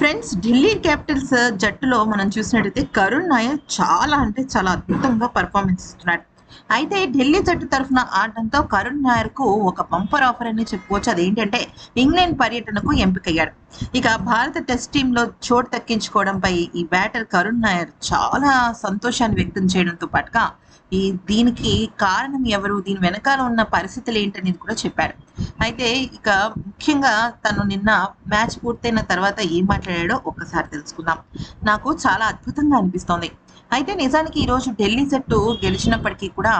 Friends Delhi Capitals జట్టులో మనం చూసినట్టయితే కరుణ్ నాయర్ చాలా అంటే చాలా అద్భుతంగా పర్ఫార్మెన్స్ ఇస్తున్నాడు. అయితే ఢిల్లీ జట్టు తరఫున ఆడడంతో కరుణ్ నాయర్కు ఒక బంపర్ ఆఫర్ అని చెప్పుకోవచ్చు. అదేంటంటే ఇంగ్లాండ్ పర్యటనకు ఎంపికయ్యాడు. ఇక భారత టెస్ట్ టీంలో చోటు దక్కించుకోవడంపై ఈ బ్యాటర్ కరుణ్ నాయర్ చాలా సంతోషాన్ని వ్యక్తం చేయడంతో పాటుగా ఈ దీనికి కారణం ఎవరు? దీని వెనకాల ఉన్న పరిస్థితులు ఏంటనేది కూడా చెప్పాడు. అయితే ఇక ముఖ్యంగా తను నిన్న మ్యాచ్ పూర్తయిన తర్వాత ఏం మాట్లాడాడో ఒక్కసారి తెలుసుకుందాం. నాకు చాలా అద్భుతంగా అనిపిస్తోంది. అయితే నిజానికి ఈరోజు ఢిల్లీ జట్టు గెలిచినప్పటికీ కూడా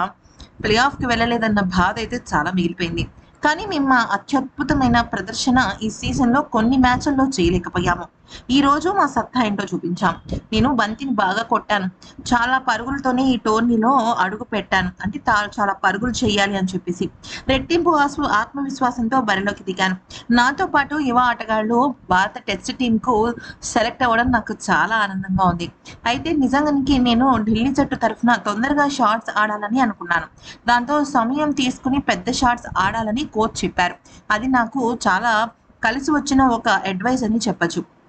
ప్లే ఆఫ్కి వెళ్ళలేదన్న బాధ అయితే చాలా మిగిలిపోయింది. కానీ మేము మా అత్యద్భుతమైన ప్రదర్శన ఈ సీజన్లో కొన్ని మ్యాచ్ల్లో చేయలేకపోయాము. ఈ రోజు మా సత్తా ఏంటో చూపించాం. నేను బంతిని బాగా కొట్టాను. చాలా పరుగులతోనే ఈ టోర్నీలో అడుగు పెట్టాను. అంటే తా- చాలా పరుగులు చేయాలి అని చెప్పేసి. రెట్టింపు ఆత్మవిశ్వాసంతో బరిలోకి దిగాను. నాతో పాటు యువ ఆటగాళ్ళు భారత టెస్ట్ టీంకు సెలెక్ట్ అవ్వడం నాకు చాలా ఆనందంగా ఉంది. అయితే నిజానికి నేను ఢిల్లీ జట్టు తరఫున తొందరగా షార్ట్స్ ఆడాలని అనుకున్నాను. దాంతో సమయం తీసుకుని పెద్ద షార్ట్స్ ఆడాలని కోచ్ చెప్పారు. అది నాకు చాలా కలిసి వచ్చిన ఒక అడ్వైస్ అని చెప్పచ్చు.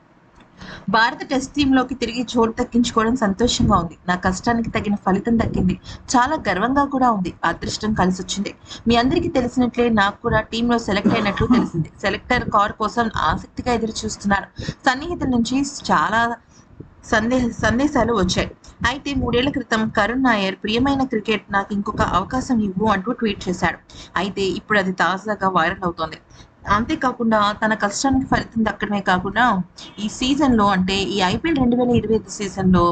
భారత టెస్ట్ టీంలోకి తిరిగి చోటు దక్కించుకోవడం సంతోషంగా ఉంది. నా కష్టానికి తగిన ఫలితం దక్కింది. చాలా గర్వంగా కూడా ఉంది. అదృష్టం కలిసి వచ్చింది మీ అందరికీ తెలిసినట్లే నాకు కూడా టీంలో సెలెక్ట్ అయినట్లు తెలిసింది. సెలెక్టర్ కార్ కోసం ఆసక్తిగా ఎదురు చూస్తున్నారు సన్నిహితుల నుంచి చాలా సందేహ సందేశాలు వచ్చాయి. అయితే మూడేళ్ళ క్రితం కరుణ్ నాయర్ ప్రియమైన క్రికెట్ నాకు ఇంకొక అవకాశం ఇవ్వు అంటూ ట్వీట్ చేశాడు. అయితే ఇప్పుడు అది తాజాగా వైరల్ అవుతోంది. అంతేకాకుండా తన కష్టానికి ఫలితం దక్కడమే కాకుండా ఈ సీజన్లో అంటే ఈ ఐపీఎల్ రెండు వేల ఇరవై ఐదు సీజన్లో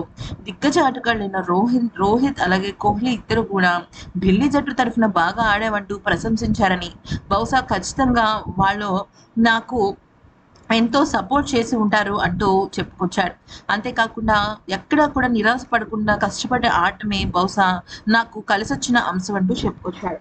దిగ్గజ ఆటగాళ్ళైన రోహిత్ రోహిత్ అలాగే కోహ్లీ ఇద్దరు కూడా ఢిల్లీ జట్టు తరఫున బాగా ఆడావంటూ ప్రశంసించారని. బహుశా ఖచ్చితంగా వాళ్ళు నాకు ఎంతో సపోర్ట్ చేసి ఉంటారు అంటూ చెప్పుకొచ్చాడు అంతేకాకుండా ఎక్కడా కూడా నిరాశ పడకుండా కష్టపడే ఆటమే బహుశా నాకు కలిసొచ్చిన అంశం అంటూ చెప్పుకొచ్చాడు